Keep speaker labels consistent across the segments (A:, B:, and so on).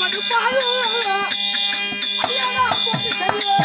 A: மதுப்பாயோ அடியானா போட்டு சரியோ.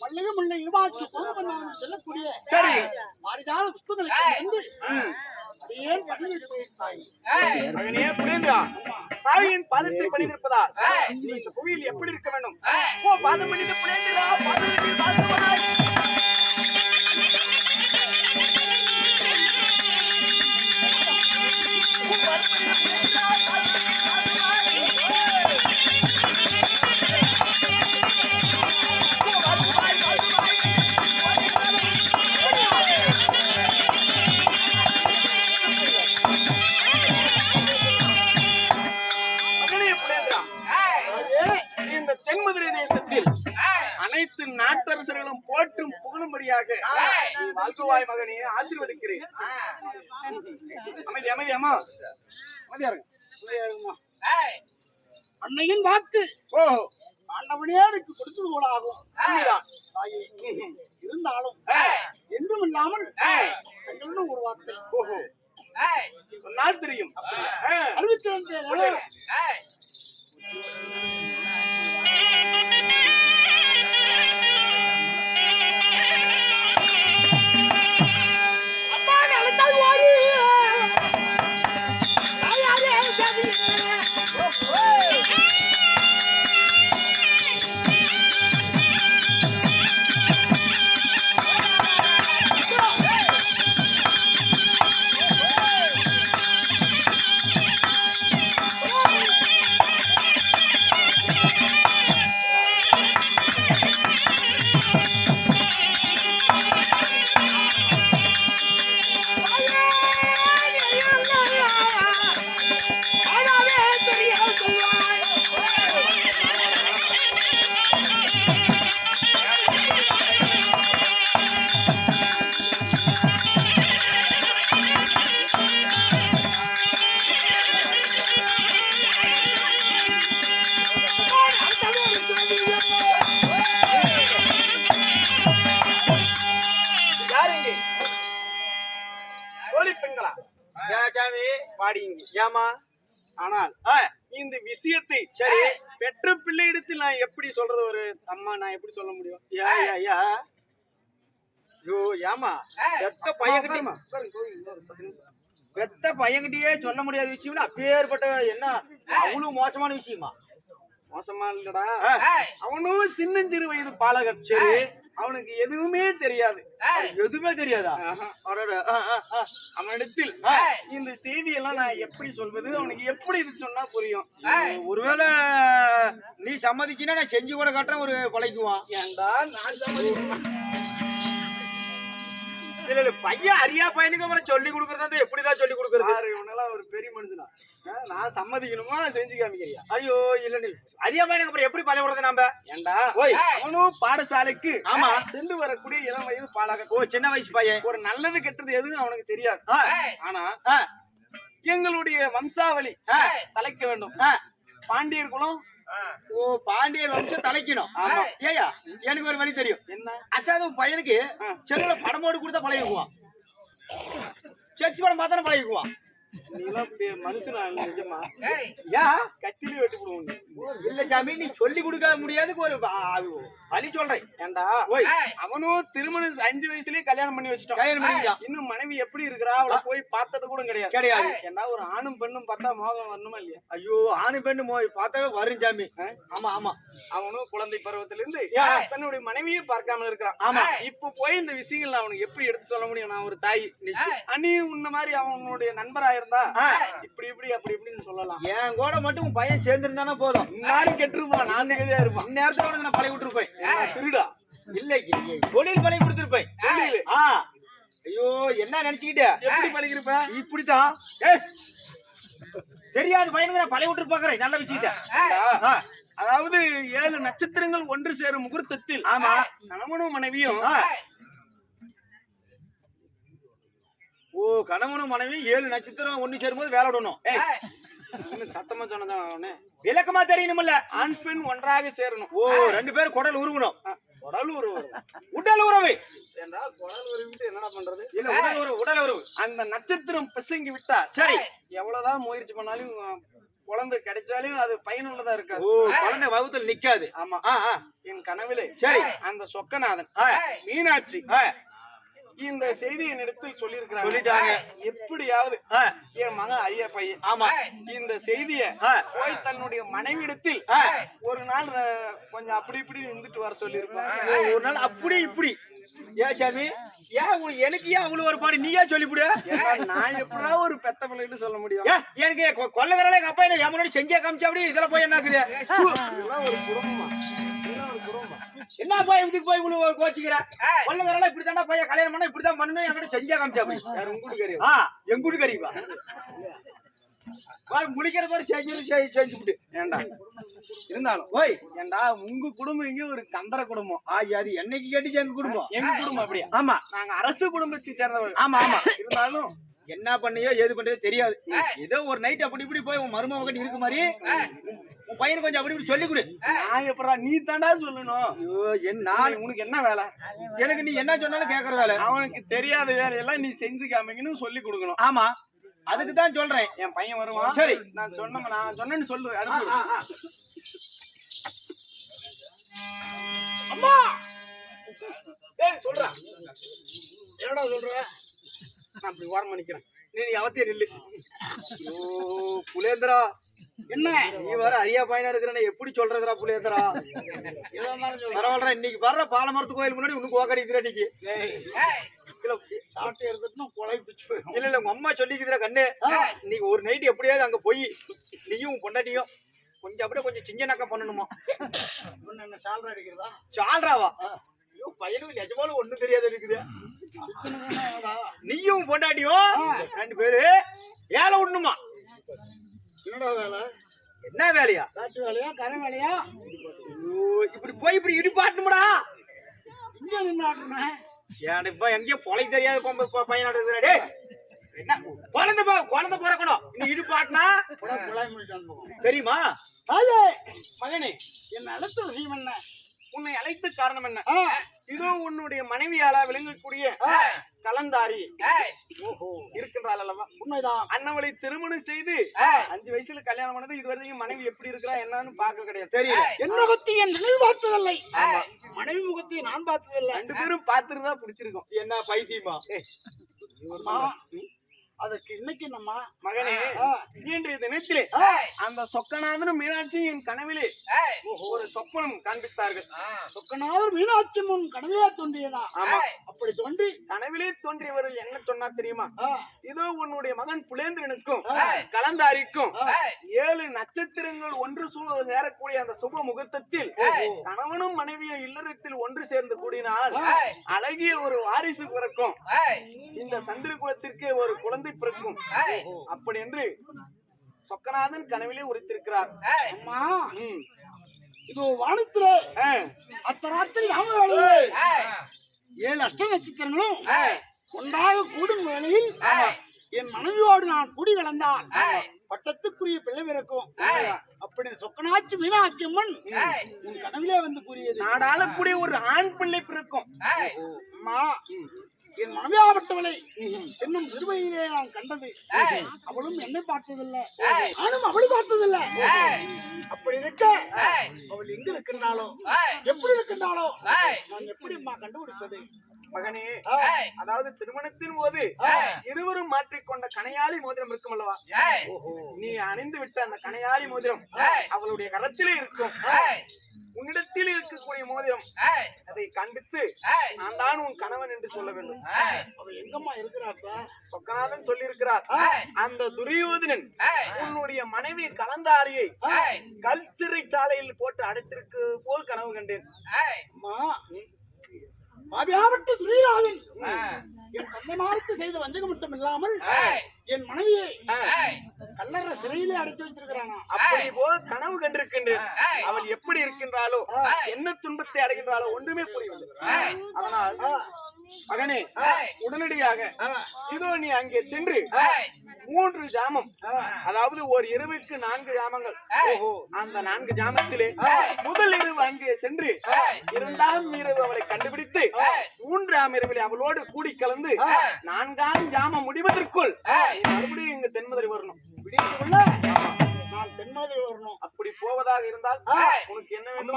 A: மல்லிகை முல்லை இருவாட்சி கோபம் செல்லக்கூடிய
B: சரி.
A: மாரிதான புஷ்பங்களுக்கு வந்து அப்படியே பணிந்து போயிருந்தாய்
B: மகனே புரியுதா தாயின் பாதத்தில் பணிந்திருப்பதால் நீ இந்த புவியில் எப்படி இருக்க வேண்டும்? ஓ பாதம் பண்ணிட்டு பாதம் பண்ணி பாதம் மகனே
A: அன்னையின் வாக்கு.
B: ஓ.
A: ஆண்டவனே எனக்கு கொடுத்தது கூட ஆகும் இருந்தாலும் என்றும் இல்லாமல் எங்களுடன் ஒரு வார்த்தை.
B: ஓஹோ. சொன்னால் தெரியும்.
A: அறிவித்து வந்தேன்
B: Oh, பெண்களா?
C: சாமி ஏமா
B: ஆனால் இந்த விஷயத்தை
C: சரி.
B: பெற்ற பிள்ளையிடத்தில் நான் எப்படி சொல்றது ஒரு அம்மா நான் எப்படி சொல்ல முடியும்?
C: யா யா யா. ஐயோ ஏமா பெத்த பையன்கிட்ட
B: உட்காருமா, உட்காருங்க, போய் இன்னொரு பத்து
C: பையன்கிட்டயே சொல்ல முடியாத விஷயம் அப்பேற்பட்ட என்ன? அவ்வளவு மோசமான விஷயமா?
B: மோசமா இல்லடா. அவனும் சின்னஞ்சிறு வயது பாலகன்
C: சரி.
B: அவனுக்கு எதுவுமே தெரியாது.
C: எதுவுமே தெரியாதா.
B: அவனிடத்தில் இந்த செய்தியெல்லாம் நான் எப்படி சொல்வது? அவனுக்கு எப்படி இது சொன்னா புரியும்?
C: ஒருவேளை நீ சம்மதிக்கினா நான் செஞ்சு கூட காட்டுறேன் ஒரு கொலைக்குவான்.
B: ஏன்டா நான் சம்மதிக்கணும்.
C: இல்ல இல்ல பையன் அரியா பையனுக்கு அப்புறம் சொல்லி கொடுக்கறதா எப்படிதான் சொல்லி கொடுக்கறது?
B: இவனெல்லாம் ஒரு பெரிய மனுஷனா? நான் சம்மதிக்கணுமா? செஞ்சு காமிக்கிறியா?
C: ஐயோ இல்ல நீ அரியா பையனுக்கு அப்புறம் எப்படி பழைய விடுறது நாம?
B: ஏன்டா
C: ஓய்.
B: அவனும் பாடசாலைக்கு
C: ஆமா.
B: சென்று வரக்கூடிய இளம் வயது பாலகன்.
C: ஓ சின்ன வயசு பையன்.
B: ஒரு நல்லது கெட்டது எதுவும் அவனுக்கு தெரியாது. ஆனா? எங்களுடைய வம்சாவளி. தலைக்க வேண்டும். பாண்டியர் குலம்?
C: ஓ பாண்டியர் வம்சம் தலைக்கணும். ஏயா எனக்கு ஒரு வழி தெரியும்.
B: என்ன?
C: அச்சா அது உன் பையனுக்கு செல்லுல படம் போட்டு கொடுத்தா பழகிக்குவான். செக்ஸ் படம் பார்த்தானே பழகிக்குவான்.
B: நீலாம் மனுஷனா நிஜமா?
C: யா?
B: கத்திலே வெட்டி போடுவோம்.
C: இல்ல சாமி நீ சொல்லி கொடுக்க முடியாதுக்கு ஒரு வழி சொல்றேன்.
B: ஏன்டா
C: ஓய்.
B: அவனும் திருமணம் அஞ்சு வயசுலயே கல்யாணம் பண்ணி வச்சுட்டான்.
C: கல்யாணம்
B: இன்னும் மனைவி எப்படி இருக்கிறா? அவளை போய் பார்த்தது கூட கிடையாது.
C: கிடையாது.
B: ஏன்டா ஒரு ஆணும் பெண்ணும் பார்த்தா மோகம் வரணுமா இல்லையா?
C: ஐயோ ஆணு பெண்ணு மோ பார்த்தாவே வரும் சாமி. ஆமா ஆமா.
B: அவனும் குழந்தை பருவத்திலிருந்து
C: யா.
B: தன்னுடைய மனைவியை பார்க்காம இருக்கிறான்.
C: ஆமா.
B: இப்ப போய் இந்த விஷயங்கள் அவனுக்கு எப்படி எடுத்து சொல்ல முடியும்? நான் ஒரு தாய். அனி உன்ன மாதிரி அவனுடைய நண்பரா இப்படி இப்படி அப்படி இப்படின்னு சொல்லலாம்.
C: என் கூட மட்டும் உன் பையன் சேர்ந்திருந்தானே போதும்.
B: இன்னாரும் கெட்டுருப்பான். நான் நிம்மதியா இருப்பான்.
C: இந்நேரத்துல உனக்கு நான் பழகி விட்டுருப்பேன்.
B: திருடா
C: இல்ல தொழில் பழகி கொடுத்துருப்பேன். ஆ. ஐயோ என்ன நினைச்சுக்கிட்ட?
B: எப்படி பழகிருப்ப
C: இப்படித்தான். ஏய், தெரியாத பையனுக்கு நான் பழைய விட்டு பாக்குறேன் நல்ல விஷயத்த.
B: அதாவது ஏழு நட்சத்திரங்கள் ஒன்று சேரும் முகூர்த்தத்தில்.
C: ஆமா.
B: கணவனும் மனைவியும்
C: ஆ. ஓ கணவனும் மனைவி ஏழு நட்சத்திரம் ஒண்ணு சேரும்போது வேலை விடணும்.
B: சத்தமா சொன்னதான்
C: விளக்கமா தெரியணும்ல.
B: ஆண் பெண் ஒன்றாக சேரணும்.
C: ஓ ரெண்டு பேரும் குடல் உருவணும்.
B: உடல் உறவு
C: உடல் உறவு.
B: ஏண்டா குடல் உறவிட்டு என்னடா பண்றது?
C: இல்ல உடல் உறவு உடல் உறவு.
B: அந்த நட்சத்திரம் பிசங்கி விட்டா
C: சரி.
B: எவ்வளவுதான் முயற்சி பண்ணாலும் குழந்தை கிடைச்சாலும் அது பயனுள்ளதா
C: ஓ
B: இருக்காது
C: குழந்தை வகுத்துல நிக்காது.
B: ஆமா. என் கனவிலே
C: சரி.
B: அந்த சொக்கநாதன் மீனாட்சி இந்த செய்தி என்னிடத்தில் சொல்லியிருக்கிறாங்க
C: சொல்லிட்டாங்க.
B: எப்படியாவது என் மகன் அரிய பையன்
C: ஆமா.
B: இந்த செய்திய. போய் தன்னுடைய மனைவிடத்தில். ஒரு நாள் கொஞ்சம் அப்படி இப்படி இருந்துட்டு வர சொல்லியிருப்பாங்க.
C: ஓ, ஒரு நாள் அப்படி இப்படி. ஏன் சாமி ஏன் எனக்கு ஏன் அவ்வளவு ஒரு பாடு நீயா சொல்லிவிடு
B: நான் எப்படா ஒரு பெத்த பிள்ளைன்னு சொல்ல முடியும்?
C: எனக்கு கொ- கொல்லைக்காரல எங்க அப்பா என்ன என் முன்னாடி செஞ்சே காமிச்சா அப்படி? இதெல்லாம் போய் என்ன
B: ஒரு குடும்பம்?
C: என்ன போய் இதுக்கு போய் இவ்வளவு கோச்சிக்கிற? கொல்லைக்காரல இப்படி தானே பையன் கல்யாணம் பண்ணா இப்படி தான் பண்ணணும் என்கிட்ட செஞ்சே காமிச்சா
B: யார் உங்களுக்கு
C: ஆ எங்க வீட்டு கறிவா முடிக்கிற மாதிரி செஞ்சு செஞ்சு விட்டு
B: ஏண்டா? இருந்தாலும்
C: ஓய்
B: ஏண்டா உங்க குடும்பம் இங்க ஒரு கந்தர குடும்பம்.
C: ஆ அது என்னைக்கு கேட்டுச்சு எங்க குடும்பம்?
B: எங்க குடும்பம் அப்படியா
C: ஆமா.
B: நாங்க அரசு குடும்பத்தை சேர்ந்தவர்கள்.
C: ஆமா ஆமா.
B: இருந்தாலும்
C: என்ன பண்ணியோ ஏது பண்றதோ தெரியாது. ஏதோ ஒரு நைட் அப்படி இப்படி போய் உன் மருமக கிட்ட இருக்கு மாதிரி உன் பையனுக்கு கொஞ்சம் அப்படி இப்படி சொல்லி கொடு.
B: நான் எப்படா நீ தாண்டா சொல்லணும்.
C: ஐயோ என்
B: நான்
C: நான்
B: உனக்கு என்ன வேலை?
C: எனக்கு நீ என்ன சொன்னாலும் கேக்குற வேலை.
B: அவனுக்கு தெரியாத வேலையெல்லாம் நீ செஞ்சு காமிக்கணும் சொல்லி கொடுக்கணும்.
C: ஆமா. அதுக்கு தான் சொல்றேன்.
B: என் பையன் வருவான்.
C: சரி.
B: நான் சொன்ன நான் சொன்னேன்னு சொல்லு
A: அம்மா!
B: ஏய் சொல்றா.
A: என்னடா சொல்ற?
B: நான் இப்படி ஓரமா நிக்கிறேன். நீ அவத்திய நில்லு.
C: ஐயோ புலேந்திரா.
A: என்ன?
C: நீ வர அரியா பையனா இருக்கிறன. எப்படி சொல்றதுடா புலேந்திரா. பரவாயில்ல இன்னைக்கு வர்ற பாலமரத்து கோயில் முன்னாடி உனக்கு ஓக்கடிக்கிற இன்னைக்கு.
A: சாட்டை எடுத்துட்டு கொலை பிச்சு போயிடும்.
C: இல்ல இல்ல உங்க அம்மா சொல்லிக்குதுடா கண்ணு. இன்னைக்கு ஒரு நைட் எப்படியாவது அங்க போய் நீயும் பொண்டாட்டியும் கொஞ்சம் அப்படியே கொஞ்சம் சின்ன நக்கம் பண்ணணுமா
A: என்ன சால்ரா அடிக்கிறதா?
C: சால்ராவா? ஐயோ பையனுக்கு நிஜமாலும் ஒண்ணும் தெரியாது இருக்குது நீயும் பொண்டாட்டியும் ரெண்டு பேரு ஏழை விடணுமா
A: என்னடா வேலை?
C: என்ன வேலையா?
A: காட்டு வேலையா கரை வேலையா?
C: இப்படி போய் இப்படி இடிப்பாட்டணும்டா
A: இங்க நின்று
C: ஏன் இப்ப எங்கேயோ பொலை தெரியாத பொம்பை ப- பையனாட இருக்கிறா டேய். என்ன குழந்தை போ குழந்தை பிறக்கணும். நீ இடிப்பாட்டினா தெரியுமா?
B: மகனே
A: என்ன அழைத்த விஷயம் என்ன
B: உன்னை அழைத்த காரணம் என்ன? இதோ உன்னுடைய மனைவியால விளங்கக்கூடிய கலந்தாரி. ஓஹோ இருக்கின்றாள் அல்லவா?
A: உண்மைதான்.
B: அண்ணவளை திருமணம் செய்து அஞ்சு வயசுல கல்யாணம் பண்ணது இது வரைக்கும் மனைவி எப்படி இருக்கிறா என்னன்னு பார்க்க கிடையாது.
C: தெரியல
A: என் முகத்தை என் நினைவு பார்த்ததில்லை? மனைவி முகத்தை நான் பார்த்ததில்லை.
B: ரெண்டு பேரும் பார்த்துருந்தா பிடிச்சிருக்கும்.
C: என்ன பைத்தியமா?
A: அதற்கு இன்னைக்கு நம்ம
B: மகனே. இன்றைய தினத்திலே அந்த சொக்கநாதனும் மீனாட்சியும் என் கனவிலே ஒரு சொப்பனம் காண்பித்தார்கள்.
A: சொக்கநாதர் மீனாட்சி முன் கனவையா தோன்றியதா?
B: ஆமா.
A: அப்படி தோன்றி
B: கனவிலே தோன்றியவர்கள் என்ன சொன்னா தெரியுமா? இதோ உன்னுடைய மகன் புலேந்திரனுக்கும் கலந்தாரிக்கும் ஏழு நட்சத்திரங்கள் ஒன்று சூழ நேரக்கூடிய அந்த சுப முகூர்த்தத்தில் கணவனும் மனைவியும் இல்லறத்தில் ஒன்று சேர்ந்து கூடினால் அழகிய ஒரு வாரிசு பிறக்கும். இந்த சந்திர குலத்திற்கு ஒரு குழந்தை பிறக்கும். அப்படி என்று சொக்கநாதன் கனவிலே உரைத்திருக்கிறார்.
A: அம்மா. இது வானத்திலே. அத்தராத்திரி ஏழு அஷ்ட நட்சத்திரங்களும் ஒன்றாக கூடும் வேளையில் என் மனைவியோடு நான் குடி கலந்தான் பட்டத்துக்குரிய பிள்ளை பிறக்கும். அப்படி சொக்கனாச்சி மீனாட்சி அம்மன் உன் கனவிலே வந்து கூறியது.
B: நாடாளக்கூடிய ஒரு ஆண் பிள்ளை பிறக்கும்.
A: அம்மா. என் மனைவியாகப்பட்டவளை என்னும் சிறுவையிலே நான் கண்டது. அவளும் என்னை பார்த்ததில்லை. நானும் அவளை பார்த்ததில்லை. அப்படி இருக்க அவள் எங்க இருக்கின்றாளோ எப்படி இருக்கின்றாளோ நான் எப்படி அம்மா கண்டுபிடிப்பது?
B: மகனே அதாவது திருமணத்தின் போது இருவரும் மாற்றிக்கொண்ட கனையாளி மோதிரம் இருக்கும் அல்லவா? நீ அணிந்து விட்ட அந்த கனையாளி மோதிரம் அவளுடைய கரத்திலே இருக்கும். உன்னிடத்தில் இருக்கக்கூடிய மோதிரம். அதை கண்டித்து நான் தான் உன் கணவன் என்று சொல்ல வேண்டும்.
A: அவள் எங்கம்மா இருக்கிறாப்பா?
B: சொக்கநாதன் சொல்லியிருக்கிறார். அந்த துரியோதனன் உன்னுடைய மனைவி கலந்தாரியை கல் சிறைச்சாலையில் போட்டு அடைத்திருக்கு போல் கனவு கண்டேன்.
A: அம்மா பாபியாவட்ட துரியராஜன் என் தந்தைமாருக்கு செய்த வஞ்சகம் மட்டும் இல்லாமல் என் மனைவியை கல்லற சிறையிலே அடைத்து வச்சிருக்கிறானா
B: அப்படி போல் கனவு கண்டிருக்கின்றேன். அவள் எப்படி இருக்கின்றாளோ என்ன துன்பத்தை அடைகின்றாளோ ஒன்றுமே புரியவில்லை அதனால் மகனே உடனடியாக இதோ நீ அங்கே சென்று மூன்று ஜாமம். அதாவது ஒரு இரவுக்கு நான்கு ஜாமங்கள். ஓஹோ. அந்த நான்கு ஜாமத்திலே முதல் இரவு அங்கே சென்று இரண்டாம் இரவு அவளை கண்டுபிடித்து மூன்றாம் இரவில் அவளோடு கூடி கலந்து நான்காம் ஜாமம் முடிவதற்குள் மறுபடியும் இங்க தென்மதுரை வரணும்.
A: நான் வரணும்.
B: அப்படி போவதாக இருந்தால். உனக்கு என்ன வேண்டும்?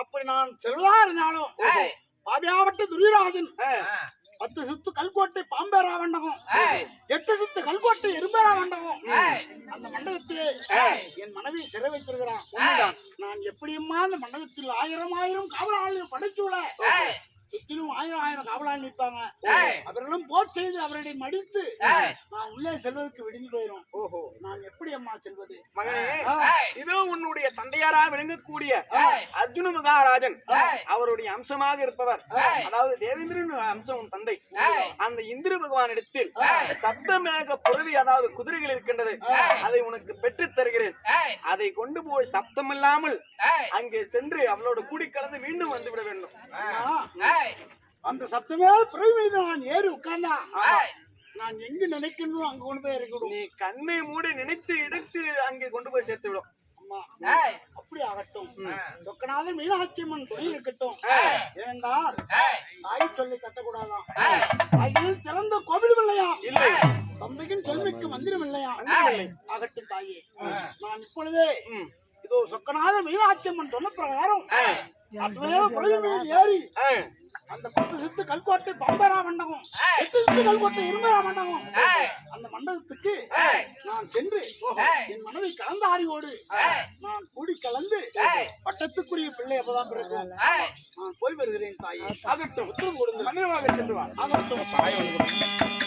A: அப்படி நான் செல்வதா இருந்தாலும் பாபியாவட்ட துரியராஜன் பத்து சுத்து கல்கோட்டை பாம்பேரா மண்டபம் சுத்து கல்கோட்டை எறும்பேரா மண்டபம். அந்த மண்டபத்திலே என் மனைவி சிறை வைத்திருக்கிறான். நான் எப்படியுமா அந்த மண்டபத்தில் ஆயிரம் ஆயிரம் காவலாளிகள் படைச்சுள்ள சுத்திலும் ஆயிரம் ஆயிரம் காவலாளி நிற்பாங்க. அவர்களும் போர் செய்து அவர்களை மடித்து நான் உள்ளே செல்வதற்கு விடுங்கி போயிரும். ஓஹோ. நான் எப்படி அம்மா செல்வது?
B: இதோ உன்னுடைய தந்தையாரா விளங்கக்கூடிய அர்ஜுன மகாராஜன். அவருடைய அம்சமாக இருப்பவர். அதாவது தேவேந்திரன் அம்சம் உன் தந்தை. அந்த இந்திர பகவான் இடத்தில் சப்தமேக பொருவி அதாவது குதிரைகள் இருக்கின்றது அதை உனக்கு பெற்றுத் தருகிறேன். அதை கொண்டு போய் சப்தமில்லாமல் அங்கே சென்று அவளோடு கூடி கலந்து மீண்டும் வந்து விட வேண்டும்.
A: அந்த சப்தமே பிறகு மீது நான் ஏறி உட்கார்ந்தா. நான் எங்கு நினைக்கணும் அங்க கொண்டு போய் இருக்கணும்
B: நீ கண்ணை மூடி நினைத்து எடுத்து அங்கே கொண்டு போய் சேர்த்து விடும்.
A: அப்படி ஆகட்டும். சொக்கநாத மீனாட்சி அம்மன் துணை இருக்கட்டும் ஏனென்றால் தாய் சொல்லி கட்டக்கூடாதாம் தாயில் சிறந்த கோவில் இல்லையா?
B: இல்லை.
A: தந்தைக்கும் செல்விக்கு மந்திரம் இல்லையா? ஆகட்டும் தாயே. நான் இப்பொழுதே இதோ சொக்கநாத மீனாட்சி அம்மன் சொன்ன பிரகாரம் அதுவே ஏறி. அந்த பத்து சித்து கல்கோட்டை பம்பரா மண்டபம். எட்டு சித்து கல்கோட்டை இரும்பரா மண்டபம். அந்த மண்டபத்துக்கு நான் சென்று என் மனைவி கலந்தாரியோடு நான் கூடி கலந்து பட்டத்துக்குரிய பிள்ளை அப்பதான் பிறக்கும். நான் போய் வருகிறேன் தாயே.
B: ஆகட்டும். உத்தரவு கொடுங்க. மந்திரமாக சென்று வா.
A: ஆகட்டும்.